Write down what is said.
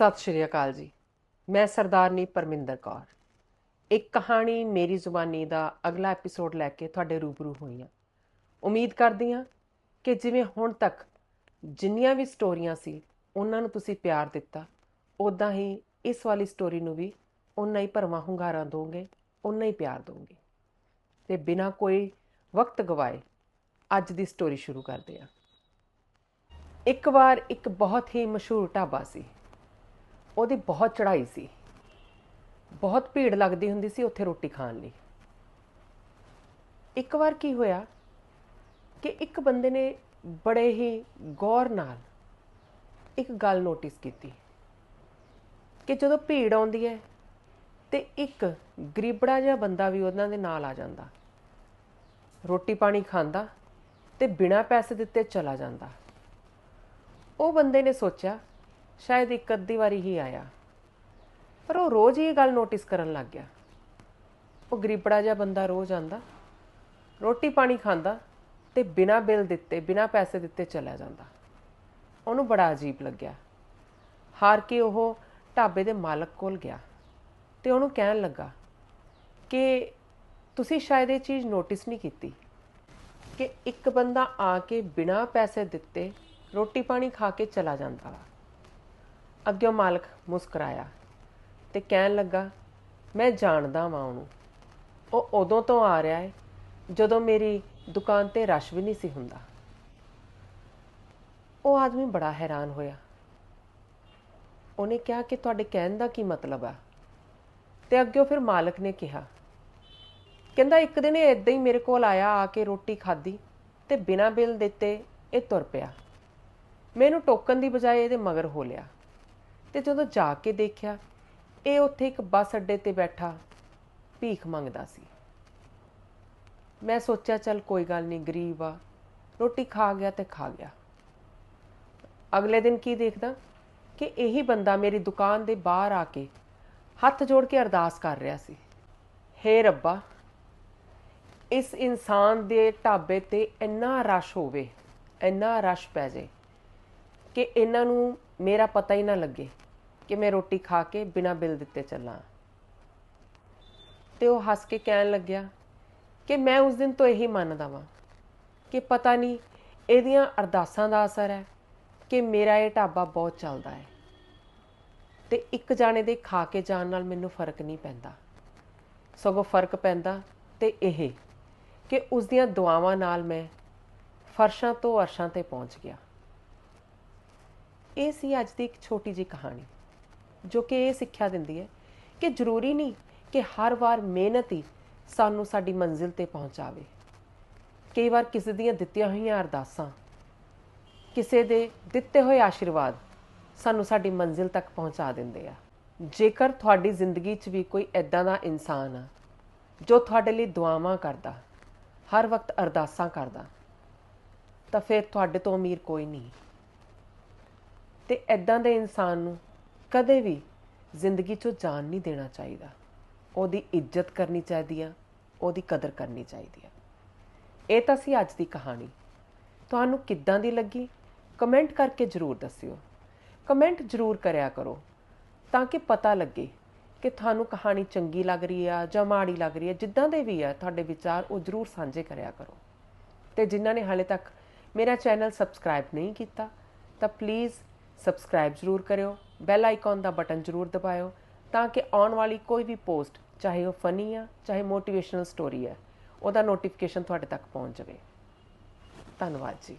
ਸਤਿ ਸ਼੍ਰੀ ਅਕਾਲ ਜੀ। ਮੈਂ ਸਰਦਾਰਨੀ ਪਰਮਿੰਦਰ ਕੌਰ। ਇੱਕ ਕਹਾਣੀ ਮੇਰੀ ਜ਼ੁਬਾਨੀ ਦਾ ਅਗਲਾ ਐਪੀਸੋਡ ਲੈ ਕੇ ਤੁਹਾਡੇ ਰੂਬਰੂ ਹੋਈ ਹਾਂ। ਉਮੀਦ ਕਰਦੀ ਹਾਂ ਕਿ ਜਿਵੇਂ ਹੁਣ ਤੱਕ ਜਿੰਨੀਆਂ ਵੀ ਸਟੋਰੀਆਂ ਸੀ, ਉਹਨਾਂ ਨੂੰ ਤੁਸੀਂ ਪਿਆਰ ਦਿੱਤਾ। ਉਦਾਂ ਹੀ ਇਸ ਵਾਲੀ ਸਟੋਰੀ ਨੂੰ ਵੀ ਉਨਾ ਹੀ ਭਰਵਾਂ ਹੁੰਗਾਰਾ ਦੋਗੇ ਉਨਾ ਹੀ ਪਿਆਰ ਦੋਗੇ। ਤੇ ਬਿਨਾਂ ਕੋਈ ਵਕਤ ਗਵਾਏ ਅੱਜ ਦੀ ਸਟੋਰੀ ਸ਼ੁਰੂ ਕਰਦੇ ਹਾਂ। ਇੱਕ ਵਾਰ ਇੱਕ ਬਹੁਤ ਹੀ ਮਸ਼ਹੂਰ ਢਾਬਾ ਸੀ। ਉਹਦੀ ਬਹੁਤ ਚੜ੍ਹਾਈ ਸੀ। ਬਹੁਤ ਭੀੜ ਲੱਗਦੀ ਹੁੰਦੀ ਸੀ ਉੱਥੇ ਰੋਟੀ ਖਾਣ ਲਈ। ਇੱਕ ਵਾਰ ਕੀ ਹੋਇਆ ਕਿ ਇੱਕ ਬੰਦੇ ਨੇ ਬੜੇ ਹੀ ਗੌਰ ਨਾਲ ਇੱਕ ਗੱਲ ਨੋਟਿਸ ਕੀਤੀ ਕਿ ਜਦੋਂ ਭੀੜ ਆਉਂਦੀ ਹੈ ਤੇ ਇੱਕ ਗਰੀਬੜਾ ਜਿਹਾ ਬੰਦਾ ਵੀ ਉਹਨਾਂ ਦੇ ਨਾਲ ਆ ਜਾਂਦਾ। ਰੋਟੀ ਪਾਣੀ ਖਾਂਦਾ ਤੇ ਬਿਨਾਂ ਪੈਸੇ ਦਿੱਤੇ ਚਲਾ ਜਾਂਦਾ। ਉਹ ਬੰਦੇ ਨੇ ਸੋਚਿਆ ਸ਼ਾਇਦ ਇੱਕ ਅੱਧੀ ਵਾਰੀ ਹੀ ਆਇਆ। ਪਰ ਉਹ ਰੋਜ਼ ਹੀ ਇਹ ਗੱਲ ਨੋਟਿਸ ਕਰਨ ਲੱਗ ਗਿਆ। ਉਹ ਗਰੀਬੜਾ ਜਿਹਾ ਬੰਦਾ ਰੋਜ਼ ਆਂਦਾ, ਰੋਟੀ ਪਾਣੀ ਖਾਂਦਾ ਤੇ ਬਿਨਾਂ ਬਿੱਲ ਦਿੱਤੇ, ਬਿਨਾਂ ਪੈਸੇ ਦਿੱਤੇ ਚਲਾ ਜਾਂਦਾ। ਉਹਨੂੰ ਬੜਾ ਅਜੀਬ ਲੱਗਿਆ। ਹਾਰ ਕੇ ਉਹ ਢਾਬੇ ਦੇ ਮਾਲਕ ਕੋਲ ਗਿਆ ਤੇ ਉਹਨੂੰ ਕਹਿਣ ਲੱਗਾ ਕਿ ਤੁਸੀਂ ਸ਼ਾਇਦ ਇਹ ਚੀਜ਼ ਨੋਟਿਸ ਨਹੀਂ ਕੀਤੀ ਕਿ ਇੱਕ ਬੰਦਾ ਆ ਕੇ ਬਿਨਾਂ ਪੈਸੇ ਦਿੱਤੇ ਰੋਟੀ ਪਾਣੀ ਖਾ ਕੇ ਚਲਾ ਜਾਂਦਾ ਵਾ। ਅੱਗੇ ਉਹ ਮਾਲਕ ਮੁਸਕਰਾਇਆ ਤੇ ਕਹਿਣ ਲੱਗਾ, ਮੈਂ ਜਾਣਦਾ ਵਾਂ ਉਹਨੂੰ। ਉਹ ਉਦੋਂ ਤੋਂ ਆ ਰਿਹਾ ਹੈ ਜਦੋਂ ਮੇਰੀ ਦੁਕਾਨ ਤੇ ਰਸ਼ ਵੀ ਨਹੀਂ ਸੀ ਹੁੰਦਾ। ਉਹ ਆਦਮੀ ਬੜਾ ਹੈਰਾਨ ਹੋਇਆ। ਉਹਨੇ ਕਿਹਾ ਕਿ ਤੁਹਾਡੇ ਕਹਿਣ ਦਾ ਕੀ ਮਤਲਬ ਆ? ਤੇ ਅੱਗੇ ਫਿਰ ਮਾਲਕ ਨੇ ਕਿਹਾ, ਕਹਿੰਦਾ ਇੱਕ ਦਿਨ ਇਹ ਇਦਾਂ ਹੀ ਮੇਰੇ ਕੋਲ ਆਇਆ, ਆ ਕੇ ਰੋਟੀ ਖਾਧੀ ਤੇ ਬਿਨਾਂ ਬਿੱਲ ਦਿੱਤੇ ਇਹ ਤੁਰ ਪਿਆ। ਮੈਨੂੰ ਟੋਕਨ ਦੀ ਬਜਾਏ ਇਹਦੇ ਮਗਰ ਹੋ ਲਿਆ। ਤੇ ਜਦੋਂ ਜਾ ਕੇ ਦੇਖਿਆ, ਇਹ ਉੱਥੇ ਇੱਕ ਬੱਸ ਅੱਡੇ ਤੇ ਬੈਠਾ ਭੀਖ ਮੰਗਦਾ ਸੀ। ਮੈਂ ਸੋਚਿਆ, ਚੱਲ ਕੋਈ ਗੱਲ ਨਹੀਂ, ਗਰੀਬ ਆ। ਰੋਟੀ ਖਾ ਗਿਆ ਤੇ ਖਾ ਗਿਆ। ਅਗਲੇ ਦਿਨ ਕੀ ਦੇਖਦਾ? ਕਿ ਇਹੀ ਬੰਦਾ ਮੇਰੀ ਦੁਕਾਨ ਦੇ ਬਾਹਰ ਆ ਕੇ ਹੱਥ ਜੋੜ ਕੇ ਅਰਦਾਸ ਕਰ ਰਿਹਾ ਸੀ। ਹੇ ਰੱਬਾ, ਇਸ ਇਨਸਾਨ ਦੇ ਢਾਬੇ ਤੇ ਇੰਨਾ ਰਸ਼ ਹੋਵੇ, ਇੰਨਾ ਰਸ਼ ਪੈ ਜੇ ਕਿ ਇਹਨਾਂ ਨੂੰ ਮੇਰਾ ਪਤਾ ਹੀ ਨਾ ਲੱਗੇ ਕਿ ਮੈਂ ਰੋਟੀ ਖਾ ਕੇ ਬਿਨਾਂ ਬਿੱਲ ਦਿੱਤੇ ਚੱਲਾਂ। ਤੇ ਉਹ ਹੱਸ ਕੇ ਕਹਿਣ ਲੱਗਿਆ ਕਿ ਮੈਂ ਉਸ ਦਿਨ ਤੋਂ ਇਹੀ ਮੰਨਦਾ ਵਾਂ ਕਿ ਪਤਾ ਨਹੀਂ ਇਹਦੀਆਂ ਅਰਦਾਸਾਂ ਦਾ ਅਸਰ ਹੈ ਕਿ ਮੇਰਾ ਇਹ ਢਾਬਾ ਬਹੁਤ ਚੱਲਦਾ ਹੈ। ਤੇ ਇੱਕ ਜਾਣੇ ਦੇ ਖਾ ਕੇ ਜਾਣ ਨਾਲ ਮੈਨੂੰ ਫ਼ਰਕ ਨਹੀਂ ਪੈਂਦਾ। ਸਗੋਂ ਫ਼ਰਕ ਪੈਂਦਾ ਤੇ ਇਹ ਕਿ ਉਸ ਦੀਆਂ ਦੁਆਵਾਂ ਨਾਲ ਮੈਂ ਫਰਸ਼ਾਂ ਤੋਂ ਅਰਸ਼ਾਂ ਤੇ ਪਹੁੰਚ ਗਿਆ। ਇਹ ਸੀ ਅੱਜ ਦੀ ਇੱਕ ਛੋਟੀ ਜੀ ਕਹਾਣੀ, ਜੋ ਕਿ ਇਹ ਸਿੱਖਿਆ ਦਿੰਦੀ ਹੈ ਕਿ ਜ਼ਰੂਰੀ ਨਹੀਂ ਕਿ ਹਰ ਵਾਰ ਮਿਹਨਤ ਹੀ ਸਾਨੂੰ ਸਾਡੀ ਮੰਜ਼ਿਲ ਤੇ ਪਹੁੰਚਾਵੇ। ਕਈ ਵਾਰ ਕਿਸੇ ਦੀਆਂ ਦਿੱਤੀਆਂ ਹੋਈਆਂ ਅਰਦਾਸਾਂ, ਕਿਸੇ ਦੇ ਦਿੱਤੇ ਹੋਏ ਆਸ਼ੀਰਵਾਦ ਸਾਨੂੰ ਸਾਡੀ ਮੰਜ਼ਿਲ ਤੱਕ ਪਹੁੰਚਾ ਦਿੰਦੇ ਆ। ਜੇਕਰ ਤੁਹਾਡੀ ਜ਼ਿੰਦਗੀ 'ਚ ਵੀ ਕੋਈ ਐਦਾਂ ਦਾ ਇਨਸਾਨ ਆ, ਜੋ ਤੁਹਾਡੇ ਲਈ ਦੁਆਵਾਂ ਕਰਦਾ, ਹਰ ਵਕਤ ਅਰਦਾਸਾਂ ਕਰਦਾ, ਤਾਂ ਫਿਰ ਤੁਹਾਡੇ ਤੋਂ ਅਮੀਰ ਕੋਈ ਨਹੀਂ। ਤੇ ਐਦਾਂ ਦੇ ਇਨਸਾਨ ਨੂੰ ਕਦੇ ਵੀ ਜ਼ਿੰਦਗੀ 'ਚੋਂ ਜਾਣ ਨਹੀਂ ਦੇਣਾ ਚਾਹੀਦਾ। ਉਹਦੀ ਇੱਜ਼ਤ ਕਰਨੀ ਚਾਹੀਦੀ ਆ, ਉਹਦੀ ਕਦਰ ਕਰਨੀ ਚਾਹੀਦੀ ਆ। ਇਹ ਤਾਂ ਸੀ ਅੱਜ ਦੀ ਕਹਾਣੀ। ਤੁਹਾਨੂੰ ਕਿੱਦਾਂ ਦੀ ਲੱਗੀ? ਕਮੈਂਟ ਕਰਕੇ ਜਰੂਰ ਦੱਸਿਓ। ਕਮੈਂਟ ਜਰੂਰ ਕਰਿਆ ਕਰੋ ਤਾਂ ਕਿ ਪਤਾ ਲੱਗੇ ਕਿ ਤੁਹਾਨੂੰ ਕਹਾਣੀ ਚੰਗੀ ਲੱਗ ਰਹੀ ਆ ਜਾਂ ਮਾੜੀ ਲੱਗ ਰਹੀ ਆ। ਜਿੱਦਾਂ ਦੇ ਵੀ ਆ, ਤੁਹਾਡੇ ਵਿਚਾਰ ਉਹ ਜਰੂਰ ਸਾਂਝੇ ਕਰਿਆ ਕਰੋ। ਤੇ ਜਿਨ੍ਹਾਂ ਨੇ ਹਾਲੇ ਤੱਕ ਮੇਰਾ ਚੈਨਲ ਸਬਸਕ੍ਰਾਈਬ ਨਹੀਂ ਕੀਤਾ, ਤਾਂ ਪਲੀਜ਼ ਸਬਸਕ੍ਰਾਈਬ ਜ਼ਰੂਰ ਕਰਿਓ ਬੈਲ ਆਈਕਨ ਦਾ ਬਟਨ ਜ਼ਰੂਰ ਦਬਾਇਓ ਤਾਂ ਕਿ ਆਉਣ ਵਾਲੀ ਕੋਈ ਵੀ ਪੋਸਟ ਚਾਹੇ ਉਹ ਫਨੀ ਆ, ਚਾਹੇ ਮੋਟੀਵੇਸ਼ਨਲ ਸਟੋਰੀ ਆ, ਉਹਦਾ ਨੋਟੀਫਿਕੇਸ਼ਨ ਤੁਹਾਡੇ ਤੱਕ ਪਹੁੰਚ ਜਾਵੇ। ਧੰਨਵਾਦ ਜੀ।